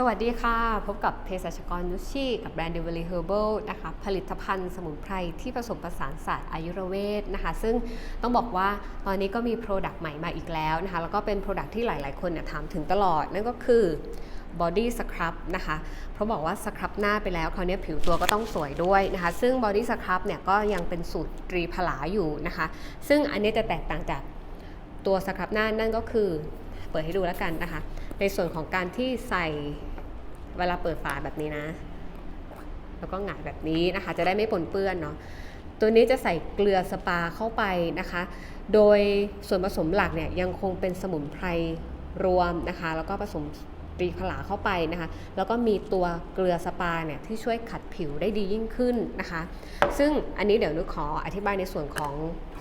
สวัสดีค่ะ พบกับเภสัชกรนุชชีกับแบรนด์ d e v e l y Herbal นะคะผลิตภัณฑ์สมุนไพรที่ผสมผสานศาสตร์อายุรเวทนะคะ ซึ่งต้องบอกว่าตอนนี้ก็มี Product ใหม่มาอีกแล้วนะคะ แล้วก็เป็น Product ที่หลาย ๆ คนเนี่ยถามถึงตลอด นั่นก็คือ Body Scrub นะคะ เพราะบอกว่าสครับหน้าไปแล้วคราวนี้ผิวตัวก็ต้องสวยด้วยนะคะ ซึ่ง Body Scrub เนี่ยก็ยังเป็นสูตรตรีผลาอยู่นะคะ ซึ่งอันนี้จะแตกต่างจากตัวสครับหน้านั่นก็คือ เปิดให้ดูแล้วกันนะคะ ในส่วนของการที่ใส่ เวลาเปิดฝาแบบนี้นะ แล้วก็หงายแบบนี้นะคะ จะได้ไม่ปนเปื้อนเนาะตัวนี้จะใส่เกลือสปาเข้าไปนะคะ โดยส่วนผสมหลักเนี่ยยังคงเป็นสมุนไพรรวมนะคะ แล้วก็ผสมตรีผลาเข้าไปนะคะ แล้วก็มีตัวเกลือสปาเนี่ยที่ช่วยขัดผิวได้ดียิ่งขึ้นนะคะ ซึ่งอันนี้เดี๋ยวนุขออธิบายในส่วนของ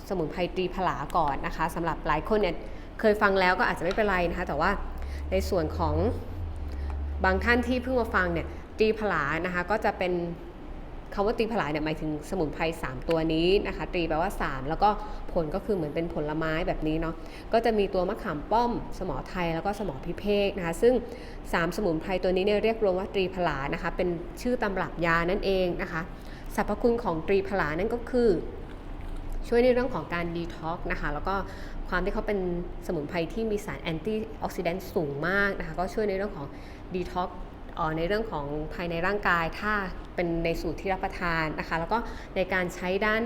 สมุนไพรตรีผลาก่อนนะคะสำหรับหลายคนเนี่ยเคยฟังแล้วก็อาจจะไม่เป็นไรนะคะ แต่ว่าในส่วนของ บางท่านที่เพิ่งมาฟังเนี่ยตรีผลานะคะก็จะเป็นคำว่าตรีผลาเนี่ยหมายถึงสมุนไพร3 ตัวนี้นะคะตรีแปลว่า 3 แล้วก็ผลก็คือเหมือนเป็นผลไม้แบบนี้เนาะก็จะมีตัวมะขามป้อม สมอไทยแล้วก็สมอพิเภกนะคะซึ่ง 3 สมุนไพรตัวนี้เนี่ยเรียกรวมว่าตรีผลานะคะเป็นชื่อตำรับยานั่นเองนะคะสรรพคุณของตรีผลานั่นก็คือ ช่วยในเรื่องของการดีท็อกนะคะแล้วก็ความที่เขาเป็นสมุนไพรที่มีสารแอนตี้ออกซิแดนต์สูงมากนะคะก็ช่วยในเรื่องของดีท็อกในเรื่องของภายในร่างกายถ้าเป็นในสูตรที่รับประทานนะคะแล้วก็ในการใช้ด้าน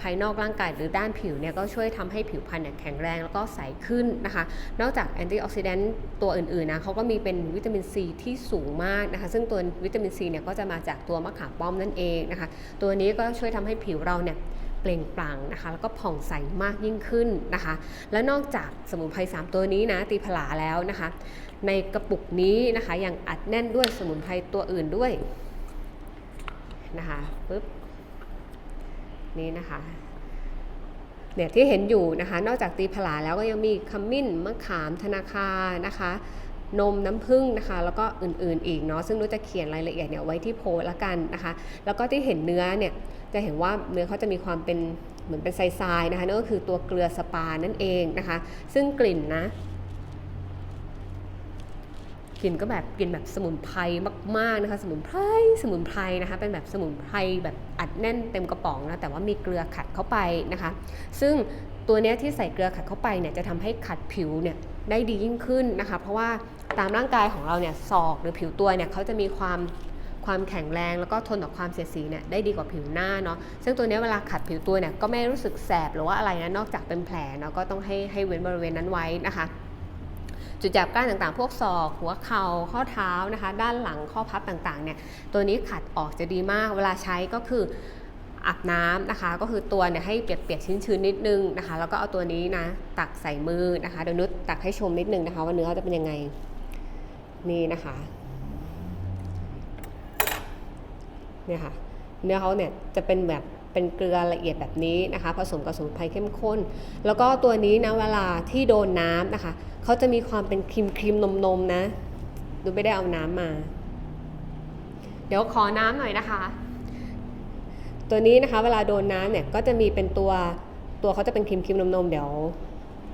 ภายนอกร่างกายหรือด้านผิวเนี่ยก็ช่วยทำให้ผิวพรรณเนี่ยแข็งแรงแล้วก็ใสขึ้นนะคะ นอกจากแอนตี้ออกซิแดนต์ตัวอื่นๆนะเขาก็มีเป็นวิตามินซีที่สูงมากนะคะ ซึ่งตัววิตามินซีเนี่ยก็จะมาจากตัวมะขามป้อมนั่นเองนะคะ ตัวนี้ก็ช่วยทำให้ผิวเราเนี่ย ปล่งปลั่งนะคะ แล้วก็ผ่องใสมากยิ่งขึ้นนะคะ และนอกจากสมุนไพร3ตัวนี้นะตีผลาแล้วนะคะ ในกระปุกนี้นะคะยังอัดแน่นด้วยสมุนไพรตัวอื่นด้วยนะคะปึ๊บนี่นะคะเนี่ยที่เห็นอยู่นะคะ นอกจากตีผลาแล้วก็ยังมีขมิ้นมะขามธนาคานะคะ นมน้ำผึ้งนะคะ แล้วก็อื่นๆอีกเนาะซึ่งนุ้จะเขียนรายละเอียดเนี่ยไว้ที่โพสละกันนะคะ แล้วก็ที่เห็นเนื้อเนี่ยจะเห็นว่าเนื้อเขาจะมีความเป็นเหมือนเป็นทรายๆนะคะนั่นก็คือตัวเกลือสปานั่นเองนะคะ ซึ่งกลิ่นนะกลิ่นก็แบบกลิ่นแบบสมุนไพรมากๆนะคะ สมุนไพรสมุนไพรนะคะ เป็นแบบสมุนไพรแบบอัดแน่นเต็มกระป๋องนะแต่ว่ามีเกลือขัดเข้าไปนะคะ ซึ่ง ตัวเนี้ยที่ใส่เกลือขัดเข้าไปเนี่ยจะทำให้ขัดผิวเนี่ยได้ดียิ่งขึ้นนะคะ เพราะว่าตามร่างกายของเราเนี่ยศอกหรือผิวตัวเนี่ยเขาจะมีความความแข็งแรงแล้วก็ทนต่อความเสียดสีเนี่ยได้ดีกว่าผิวหน้าเนาะซึ่งตัวนี้เวลาขัดผิวตัวเนี่ยก็ไม่รู้สึกแสบหรือว่าอะไรนะนอกจากเป็นแผลเนาะก็ต้องให้ให้เว้นบริเวณนั้นไว้นะคะ จุดหยาบก้านต่างๆ พวกศอก หัวเข่าข้อเท้านะคะ ด้านหลังข้อพับต่างๆเนี่ยตัวนี้ขัดออกจะดีมากเวลาใช้ก็คือ อาบน้ำนะคะ ก็คือตัวเนี่ยให้เปียกๆชื้นๆนิดนึงนะคะ แล้วก็เอาตัวนี้นะตักใส่มือนะคะเดี๋ยวนุชตักให้ชมนิดนึงนะคะ ว่าเนื้อจะเป็นยังไงนี่นะคะเนี่ยค่ะเนื้อเขาเนี่ยจะเป็นแบบเป็นเกลือละเอียดแบบนี้นะคะ ผสมกับสมุนไพรเข้มข้น แล้วก็ตัวนี้นะเวลาที่โดนน้ำนะคะเขาจะมีความเป็นครีมครีมนมนมๆนะดูไม่ได้เอาน้ำมา เดี๋ยวขอน้ำหน่อยนะคะ ตัวนี้นะคะเวลาโดนน้ำเนี่ยก็จะมีเป็นตัวตัวเขาจะเป็นครีมครีมนมนมเดี๋ยว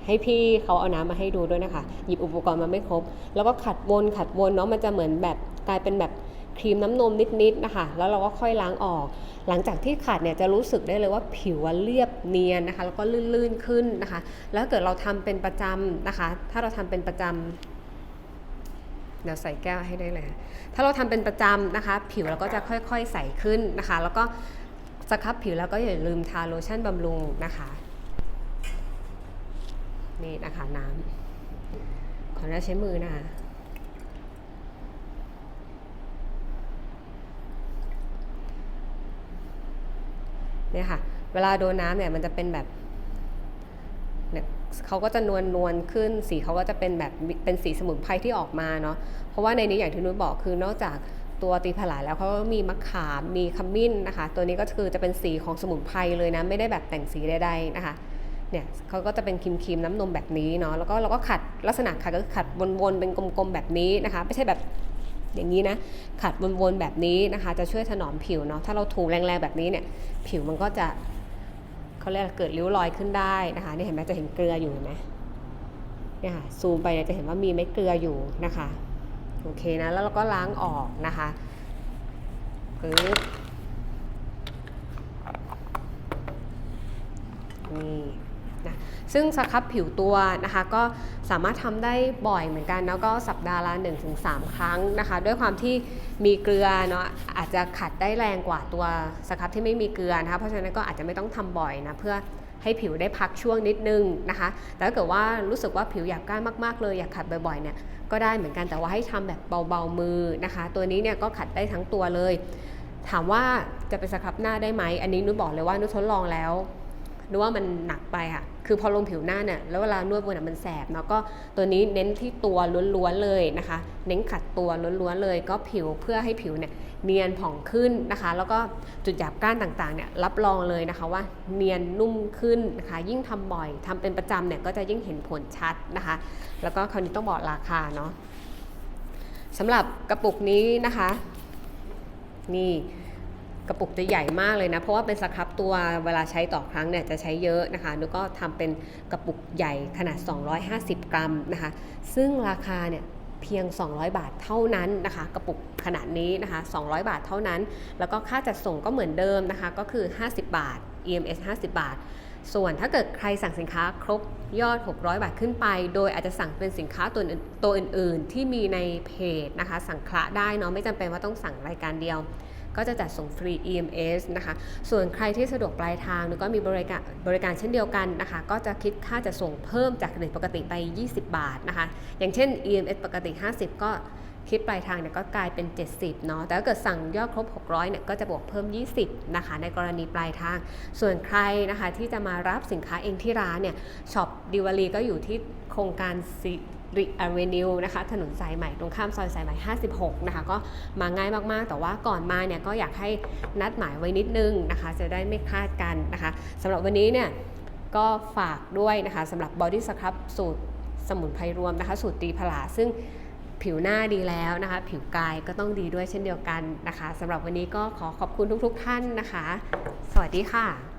ให้พี่เขาเอาน้ำมาให้ดูด้วยนะคะ หยิบอุปกรณ์มาไม่ครบ แล้วก็ขัดวนขัดวนเนาะมันจะเหมือนแบบกลายเป็นแบบครีมน้ำนมนิดๆนะคะ แล้วเราก็ค่อยล้างออก หลังจากที่ขัดเนี่ยจะรู้สึกได้เลยว่าผิวเรียบเนียนนะคะ แล้วก็ลื่นๆขึ้นนะคะ แล้วเกิดเราทำเป็นประจำนะคะ ถ้าเราทำเป็นประจำเดี๋ยวใส่แก้วให้ได้เลย ถ้าเราทำเป็นประจำนะคะ ผิวเราก็จะค่อยๆใสขึ้นนะคะ แล้วก็ สครับผิวแล้วก็อย่าลืมทาโลชั่นบำรุงนะคะ นี่นะคะน้ำขออนุญาตใช้มือนะคะเนี่ยค่ะ เวลาโดนน้ำเนี่ยมันจะเป็นแบบเนี่ยเขาก็จะนวลนวลขึ้นสีเขาก็จะเป็นแบบเป็นสีสมุนไพรที่ออกมาเนาะเพราะว่าในนี้อย่างที่นุ้ยบอกคือนอกจาก ตัวตีผลาแล้วเขาก็มีมะขาม มีขมิ้นนะคะ ตัวนี้ก็คือจะเป็นสีของสมุนไพรเลยนะ ไม่ได้แบบแต่งสีใดๆนะคะ เนี่ยเขาก็จะเป็นครีมครีมๆน้ำนมแบบนี้เนาะ แล้วก็เราก็ขัดลักษณะขัดก็คือขัดวนๆ เป็นกลมๆแบบนี้นะคะ ไม่ใช่แบบอย่างนี้นะ ขัดวนๆแบบนี้นะคะ จะช่วยถนอมผิวเนาะ ถ้าเราถูแรงๆแบบนี้เนี่ย ผิวมันก็จะเขาเรียกเกิดริ้วรอยขึ้นได้นะคะ นี่เห็นไหมจะเห็นเกลืออยู่เห็นไหมเนี่ยค่ะ ซูมไปจะเห็นว่ามีเม็ดเกลืออยู่นะคะ โอเคนะ แล้วเราก็ล้างออกนะคะปึ๊บนี่นะซึ่งสครับผิวตัวนะคะก็สามารถทำได้บ่อยเหมือนกัน แล้วก็สัปดาห์ละ 1-3 ครั้งนะคะ ด้วยความที่มีเกลือเนาะอาจจะขัดได้แรงกว่าตัวสครับที่ไม่มีเกลือนะคะเพราะฉะนั้นก็อาจจะไม่ต้องทำบ่อยนะเพื่อให้ผิวได้พักช่วงนิดนึงนะคะ แต่ถ้าเกิดว่ารู้สึกว่าผิวหยาบก้านมาก ๆ เลยอยากขัดบ่อยๆเนี่ย ก็ได้เหมือนกันแต่ว่าให้ทำแบบเบาๆมือนะคะ ตัวนี้เนี่ยก็ขัดได้ทั้งตัวเลย ถามว่าจะไปสครับหน้าได้ไหมอันนี้นุชบอกเลยว่านุชทดลองแล้วนึกว่ามันหนักไปอะ คือพอลงผิวหน้าเนี่ยแล้วเวลานวดบนอะมันแสบเนาะก็ตัวนี้เน้นที่ตัวล้วนๆเลยนะคะ เน้นขัดตัวล้วนๆเลย ก็ผิวเพื่อให้ผิวเนี่ยเนียนผ่องขึ้นนะคะ แล้วก็จุดหยาบก้านต่างๆเนี่ยรับรองเลยนะคะว่าเนียนนุ่มขึ้นนะคะ ยิ่งทำบ่อยทำเป็นประจำเนี่ยก็จะยิ่งเห็นผลชัดนะคะ แล้วก็คราวนี้ต้องบอกราคาเนาะสำหรับกระปุกนี้นะคะ นี่ กระปุกจะใหญ่มากเลยนะ เพราะว่าเป็นสครับตัวเวลาใช้ต่อครั้งเนี่ยจะใช้เยอะนะคะแล้วก็ทำเป็นกระปุกใหญ่ขนาด 250 กรัมนะคะ ซึ่งราคาเนี่ยเพียง 200 บาทเท่านั้นนะคะ กระปุกขนาดนี้นะคะ 200 บาทเท่านั้น แล้วก็ค่าจัดส่งก็เหมือนเดิมนะคะ ก็คือ 50 บาท EMS 50 บาท ส่วนถ้าเกิดใครสั่งสินค้าครบยอด 600 บาทขึ้นไป โดยอาจจะสั่งเป็นสินค้าตัวอื่นตัวอื่น ๆ ที่มีในเพจนะคะ สั่งคละได้เนาะไม่จำเป็นว่าต้องสั่งรายการเดียว ก็จะจัดส่งฟรี EMS นะคะ ส่วนใครที่สะดวกปลายทางก็มีบริการบริการเช่นเดียวกันนะคะ ก็จะคิดค่าจะส่งเพิ่มจากเรทปกติไป 20 บาทนะคะ อย่างเช่น EMS ปกติ 50 ก็ คิดปลายทางเนี่ยก็กลายเป็น 70 เนาะ แต่ถ้าเกิดสั่งยอดครบ 600 เนี่ยก็จะบวกเพิ่ม 20 นะคะ ในกรณีปลายทาง ส่วนใครนะคะที่จะมารับสินค้าเองที่ร้านเนี่ย ช็อปดิวารีก็อยู่ที่โครงการซิริอเวนิวนะคะ ถนนสายใหม่ ตรงข้ามซอยสายใหม่ 56 นะคะ ก็มาง่ายมากๆ แต่ว่าก่อนมาเนี่ยก็อยากให้นัดหมายไว้นิดนึงนะคะ จะได้ไม่คลาดกันนะคะสำหรับวันนี้เนี่ยก็ฝากด้วยนะคะสำหรับบอดี้สครับสูตรสมุนไพรรวมนะคะ สูตรตีผลาซึ่ง ผิวหน้าดีแล้วนะคะ ผิวกายก็ต้องดีด้วยเช่นเดียวกันนะคะสำหรับวันนี้ก็ขอขอบคุณทุกๆท่านนะคะ สวัสดีค่ะ